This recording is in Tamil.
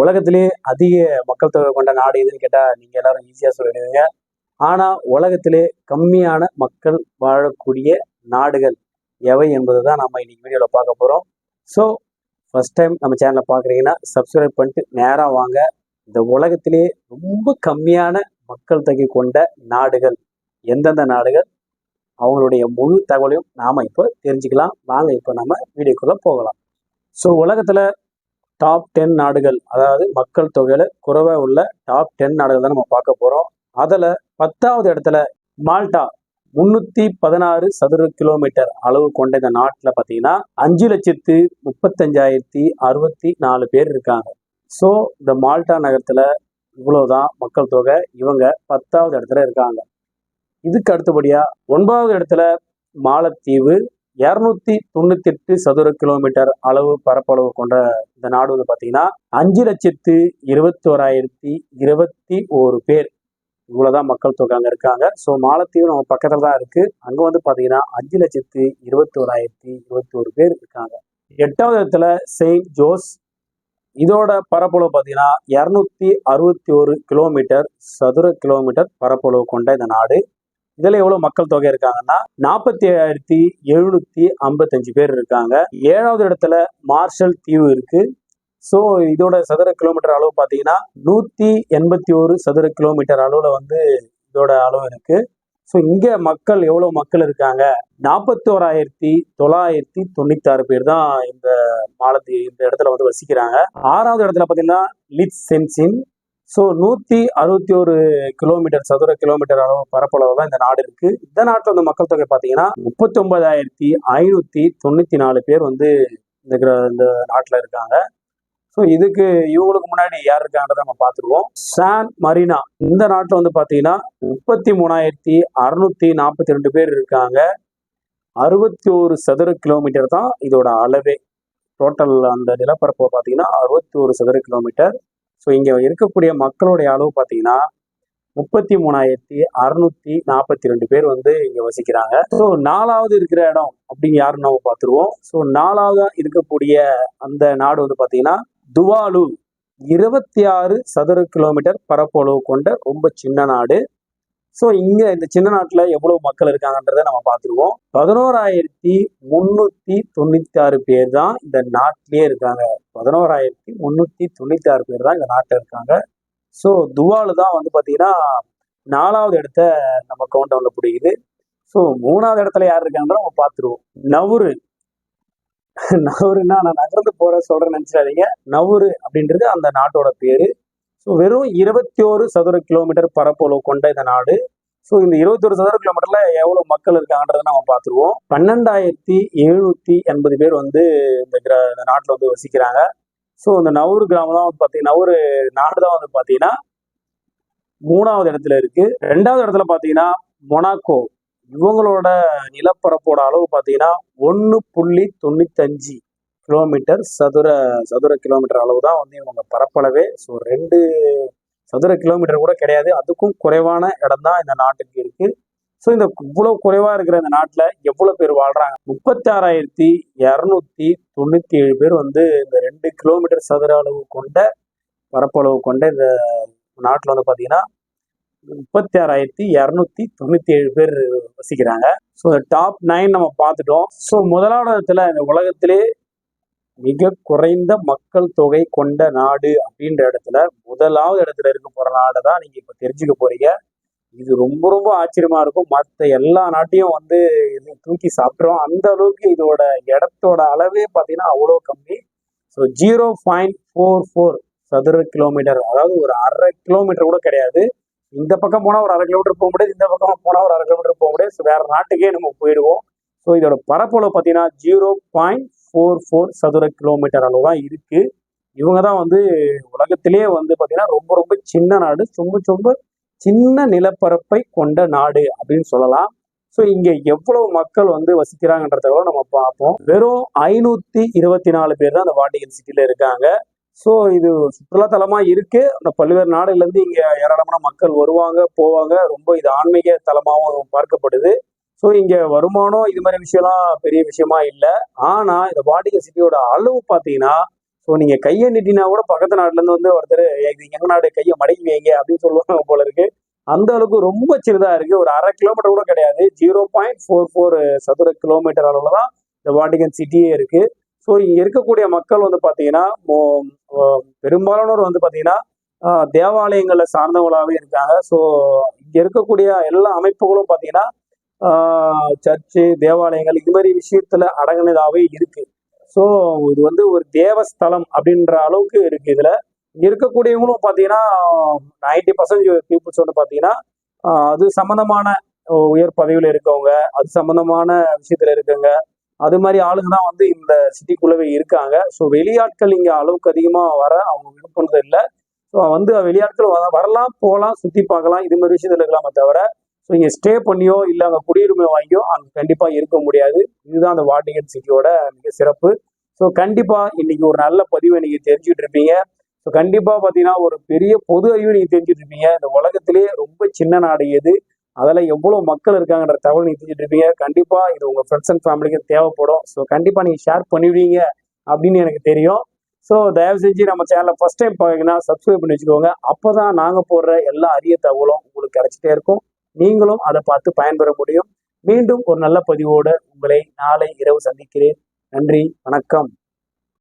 உலகத்திலே அதிக மக்கள் தொகை கொண்ட நாடு எதுன்னு கேட்டால் நீங்கள் எல்லாரும் ஈஸியாக சொல்லிடுவீங்க. ஆனால் உலகத்திலே கம்மியான மக்கள் வாழக்கூடிய நாடுகள் எவை என்பது தான் நம்ம இன்னைக்கு வீடியோவில் பார்க்க போகிறோம் ஸோ ஃபஸ்ட் டைம் நம்ம சேனலை பார்க்குறீங்கன்னா சப்ஸ்கிரைப் பண்ணிட்டு நேராக வாங்க. இந்த உலகத்திலே ரொம்ப கம்மியான மக்கள் தொகை கொண்ட நாடுகள் எந்தெந்த நாடுகள்? அவங்களுடைய முழு தகவலையும் நாம் இப்போ தெரிஞ்சுக்கலாம். வாங்க இப்போ நம்ம வீடியோக்குள்ளே போகலாம். ஸோ உலகத்தில் டாப் டென் நாடுகள் அதாவது மக்கள் தொகையில குறைவா உள்ள டாப் டென் நாடுகள் தான் நம்ம பார்க்க போறோம். அதுல பத்தாவது இடத்துல மால்டா முன்னூத்தி பதினாறு சதுர கிலோமீட்டர் அளவு கொண்ட இந்த நாட்டில் பார்த்தீங்கன்னா அஞ்சு லட்சத்து முப்பத்தஞ்சாயிரத்தி அறுபத்தி நாலு பேர் இருக்காங்க. ஸோ இந்த மால்டா நகரத்தில் இவ்வளோதான் மக்கள் தொகை இவங்க பத்தாவது இடத்துல இருக்காங்க. இதுக்கு அடுத்தபடியாக ஒன்பதாவது இடத்துல மாலத்தீவு இரநூத்தி தொண்ணூத்தி எட்டு சதுர கிலோமீட்டர் அளவு பரப்பளவு கொண்ட இந்த நாடு வந்து பார்த்தீங்கன்னா அஞ்சு லட்சத்து இருபத்தி ஓராயிரத்தி இருபத்தி ஒரு பேர். இவ்வளவுதான் மக்கள் தொகை அங்க இருக்காங்க. ஸோ மாலத்தீவு நம்ம பக்கத்துல தான் இருக்கு. அங்க வந்து பாத்தீங்கன்னா அஞ்சு லட்சத்து இருபத்தி ஓராயிரத்தி இருபத்தி ஒரு பேர் இருக்காங்க. எட்டாவது இடத்துல செயின்ட் ஜோஸ் இதோட பரப்பளவு பார்த்தீங்கன்னா இரநூத்தி அறுபத்தி ஒரு கிலோமீட்டர் சதுர கிலோமீட்டர் பரப்பளவு கொண்ட இந்த நாடு. இதுல எவ்வளவு மக்கள் தொகை இருக்காங்கன்னா நாற்பத்தி ஏழாயிரத்தி எழுநூத்தி ஐம்பத்தஞ்சு பேர் இருக்காங்க. ஏழாவது இடத்துல மார்ஷல் தீவு இருக்கு. ஸோ இதோட சதுர கிலோமீட்டர் அளவு பார்த்தீங்கன்னா நூத்தி எண்பத்தி ஒரு சதுர கிலோமீட்டர் அளவுல வந்து இதோட அளவு இருக்கு. ஸோ இங்க மக்கள் எவ்வளவு மக்கள் இருக்காங்க? நாற்பத்தோராயிரத்தி தொள்ளாயிரத்தி தொள்ளாயிரத்தி தொண்ணூத்தாறு பேர் தான் இந்த மாலத்தி இந்த இடத்துல வந்து வசிக்கிறாங்க. ஆறாவது இடத்துல பார்த்தீங்கன்னா லிட் சென்சின் ஸோ நூற்றி அறுபத்தி ஒரு கிலோமீட்டர் சதுர கிலோமீட்டர் அளவு பரப்பளவு தான் இந்த நாடு இருக்கு. இந்த நாட்டில் வந்து மக்கள் தொகை பார்த்தீங்கன்னா முப்பத்தொன்பதாயிரத்தி ஐநூற்றி தொண்ணூற்றி நாலு பேர் வந்து இந்த இந்த நாட்டில் இருக்காங்க. ஸோ இதுக்கு இவங்களுக்கு முன்னாடி யார் இருக்காங்கன்றத நம்ம பார்த்துருவோம் சான் மரீனா இந்த நாட்டில் வந்து பார்த்தீங்கன்னா முப்பத்தி மூணாயிரத்தி அறுநூத்தி நாற்பத்தி ரெண்டு பேர் இருக்காங்க. அறுபத்தி ஒரு சதுர கிலோமீட்டர் தான் இதோட அளவே. டோட்டல் அந்த நிலப்பரப்பு பார்த்தீங்கன்னா அறுபத்தி ஒரு சதுர கிலோமீட்டர் ஸோ இங்கே இருக்கக்கூடிய மக்களுடைய அளவு பார்த்தீங்கன்னா முப்பத்தி மூணாயிரத்தி அறுநூத்தி நாற்பத்தி ரெண்டு பேர் வந்து இங்கே வசிக்கிறாங்க. ஸோ நாலாவது இருக்கிற இடம் அப்படின்னு யாருன்னு நம்ம பார்த்துருவோம். ஸோ நாலாவது இருக்கக்கூடிய அந்த நாடு வந்து பார்த்தீங்கன்னா துவாலு இருபத்தி ஆறு சதுர கிலோமீட்டர் பரப்பளவு கொண்ட ரொம்ப சின்ன நாடு. ஸோ இங்க இந்த சின்ன நாட்டில் எவ்வளவு மக்கள் இருக்காங்கன்றதை நம்ம பார்த்துருவோம். பதினோராயிரத்தி முன்னூத்தி தொண்ணூத்தி ஆறு பேர் தான் இந்த நாட்டிலே இருக்காங்க. பதினோராயிரத்தி முன்னூத்தி தொண்ணூத்தி ஆறு பேர் தான் இந்த நாட்டில் இருக்காங்க. ஸோ துவாலு தான் வந்து பார்த்தீங்கன்னா நாலாவது இடத்த நம்ம கவுண்டவுன்ல பிடிக்குது ஸோ மூணாவது இடத்துல யார் இருக்காங்கன்ற நம்ம பார்த்துருவோம். நவுரு நவுருன்னா நான் நகர்ந்து போற சொல்றேன்னு நினைச்சிடாதீங்க. நவுரு அப்படின்றது அந்த நாட்டோட பேரு. ஸோ வெறும் இருபத்தி ஒரு சதுர கிலோமீட்டர் பரப்பளவு கொண்ட இந்த நாடு. ஸோ இந்த இருபத்தி ஒரு சதுர கிலோமீட்டர்ல எவ்வளவு மக்கள் இருக்காங்கன்றதை நம்ம பார்த்துருவோம். பன்னெண்டாயிரத்தி எழுநூத்தி எண்பது பேர் வந்து இந்த கிர- இந்த நாட்டில் வந்து வசிக்கிறாங்க. ஸோ இந்த நவூர் கிராமம் தான் வந்து பார்த்தீங்கன்னா நவூர் நாடு தான் வந்து பார்த்தீங்கன்னா மூணாவது இடத்துல இருக்கு. ரெண்டாவது இடத்துல பார்த்தீங்கன்னா மொனாக்கோ. இவங்களோட நிலப்பரப்போட அளவு பார்த்தீங்கன்னா ஒன்று புள்ளி தொண்ணூத்தஞ்சு கிலோமீட்டர் சதுர சதுர கிலோமீட்டர் அளவு தான் வந்து இவங்க பரப்பளவே. ஸோ ரெண்டு சதுர கிலோமீட்டர் கூட கிடையாது. அதுக்கும் குறைவான இடம் தான் இந்த நாட்டுக்கு இருக்கு. ஸோ இந்த இவ்வளோ குறைவாக இருக்கிற இந்த நாட்டில் எவ்வளோ பேர் வாழ்கிறாங்க முப்பத்தாறாயிரத்தி இரநூத்தி தொண்ணூற்றி ஏழு பேர் வந்து இந்த ரெண்டு கிலோமீட்டர் சதுர அளவு கொண்ட பரப்பளவு கொண்ட இந்த நாட்டில் வந்து பார்த்தீங்கன்னா முப்பத்தி ஆறாயிரத்தி இரநூத்தி தொண்ணூத்தி ஏழு பேர் வசிக்கிறாங்க. ஸோ டாப் நைன் நம்ம பார்த்துட்டோம். ஸோ முதலாவது இடத்துல இந்த உலகத்திலே மிக குறைந்த மக்கள் தொகை கொண்ட நாடு அப்படின்ற இடத்துல முதலாவது இடத்துல இருக்க போற நாடு தான் நீங்க இப்ப தெரிஞ்சுக்க போறீங்க. இது ரொம்ப ரொம்ப ஆச்சரியமா இருக்கும். மற்ற எல்லா நாட்டையும் வந்து இது தூக்கி சாப்பிட்றோம். அந்த அளவுக்கு இதோட இடத்தோட அளவே பார்த்தீங்கன்னா அவ்வளோ கம்மி. So zero point four four சதுர கிலோமீட்டர் அதாவது ஒரு அரை கிலோமீட்டர் கூட கிடையாது. இந்த பக்கம் போனால் ஒரு அரை கிலோமீட்டர் போக முடியாது. இந்த பக்கம் போனால் ஒரு அரை கிலோமீட்டர் போக முடியாது. ஸோ வேற நாட்டுக்கே நம்ம போயிடுவோம். ஸோ இதோட பரப்பளவு பார்த்தீங்கன்னா ஜீரோ பாயிண்ட் ஃபோர் ஃபோர் சதுர கிலோமீட்டர் அளவு தான் இருக்கு. இவங்க தான் வந்து உலகத்திலேயே வந்து பார்த்தீங்கன்னா ரொம்ப ரொம்ப சின்ன நாடு. ரொம்ப ரொம்ப சின்ன நிலப்பரப்பை கொண்ட நாடு அப்படின்னு சொல்லலாம். ஸோ இங்கே எவ்வளவு மக்கள் வந்து வசிக்கிறாங்கன்றத கூட நம்ம பார்ப்போம். வெறும் ஐநூற்றி இருபத்தி நாலு பேர் தான் அந்த வாட்டிகன் சிட்டியில் இருக்காங்க. ஸோ இது சுற்றுலாத்தலமாக இருக்கு. அந்த பல்வேறு நாடுகள்லேருந்து இங்கே ஏராளமான மக்கள் வருவாங்க போவாங்க. ரொம்ப இது ஆன்மீக தலமாகவும் பார்க்கப்படுது. ஸோ இங்கே வருமானம் இது மாதிரி விஷயம்லாம் பெரிய விஷயமா இல்லை. ஆனால் இந்த வாட்டிகன் சிட்டியோட அளவு பார்த்தீங்கன்னா ஸோ நீங்கள் கையை நீட்டினா கூட பக்கத்து நாட்டிலேருந்து வந்து ஒருத்தர் எங்கள் இது எங்க நாடு? கையை மடக்கி வைங்க அப்படின்னு சொல்லுவாங்க போல இருக்கு. அந்த அளவுக்கு ரொம்ப சிறிதாக இருக்கு. ஒரு அரை கிலோமீட்டர் கூட கிடையாது. ஜீரோ பாயிண்ட் ஃபோர் ஃபோர் சதுர கிலோமீட்டர் அளவுல தான் இந்த வாட்டிகன் சிட்டியே இருக்கு. ஸோ இங்கே இருக்கக்கூடிய மக்கள் வந்து பார்த்தீங்கன்னா மோ- பெரும்பாலானோர் வந்து பார்த்தீங்கன்னா தேவாலயங்களை சார்ந்தவங்களாகவே இருக்காங்க. ஸோ இங்கே இருக்கக்கூடிய எல்லா அமைப்புகளும் பார்த்தீங்கன்னா சர்ச்சு தேவாலயங்கள் இது மாதிரி விஷயத்துல அடங்கினதாகவே இருக்கு. ஸோ இது வந்து ஒரு தேவஸ்தலம் அப்படின்ற அளவுக்கு இருக்கு இதுல. இருக்கக்கூடியவங்களும் பாத்தீங்கன்னா நைன்டி பர்சன்டேஜ் பீப்புள்ஸ் வந்து பாத்தீங்கன்னா அது சம்பந்தமான உயர் பதவியில இருக்கவங்க அது சம்பந்தமான விஷயத்துல இருக்கவங்க அது மாதிரி ஆளுங்க தான் வந்து இந்த சிட்டிக்குள்ளவே இருக்காங்க. ஸோ வெளியாட்கள் இங்க அளவுக்கு அதிகமா வர அவங்க விருப்பம் இல்லை. ஸோ வந்து வெளியாட்கள் வர- வரலாம் போகலாம் சுத்தி பார்க்கலாம் இது மாதிரி விஷயத்துல இருக்கலாமே தவிர ஸோ இங்க ஸ்டே பண்ணியோ இல்லை அங்கே குடியுரிமை வாங்கியோ அங்க கண்டிப்பா இருக்க முடியாது. இதுதான் அந்த வாட்டிகன் சிட்டியோட மிக சிறப்பு. ஸோ கண்டிப்பா இன்னைக்கு ஒரு நல்ல பதிவை நீங்க தெரிஞ்சுட்டு இருப்பீங்க. ஸோ கண்டிப்பா பாத்தீங்கன்னா ஒரு பெரிய பொது அறிவு நீங்க தெரிஞ்சுட்டு இருப்பீங்க. இந்த உலகத்திலேயே ரொம்ப சின்ன நாடு எது? அதில் எவ்வளோ மக்கள் இருக்காங்கன்ற தகவல் நீங்கள் தெரிஞ்சுட்டு இருப்பீங்க. கண்டிப்பாக இது உங்கள் ஃப்ரெண்ட்ஸ் அண்ட் ஃபேமிலிக்கு தேவைப்படும். ஸோ கண்டிப்பாக நீங்கள் ஷேர் பண்ணிவிடுவீங்க அப்படின்னு எனக்கு தெரியும். ஸோ தயவு செஞ்சு நம்ம சேனலை ஃபஸ்ட் டைம் பார்த்தீங்கன்னா சப்ஸ்கிரைப் பண்ணி வச்சுக்கோங்க. அப்போ தான் நாங்கள் போடுற எல்லா அரிய தகவலும் உங்களுக்கு கிடைச்சிட்டே இருக்கும். நீங்களும் அதை பார்த்து பயன்பெற முடியும். மீண்டும் ஒரு நல்ல பதிவோடு உங்களை நாளை இரவு சந்திக்கிறேன். நன்றி வணக்கம்.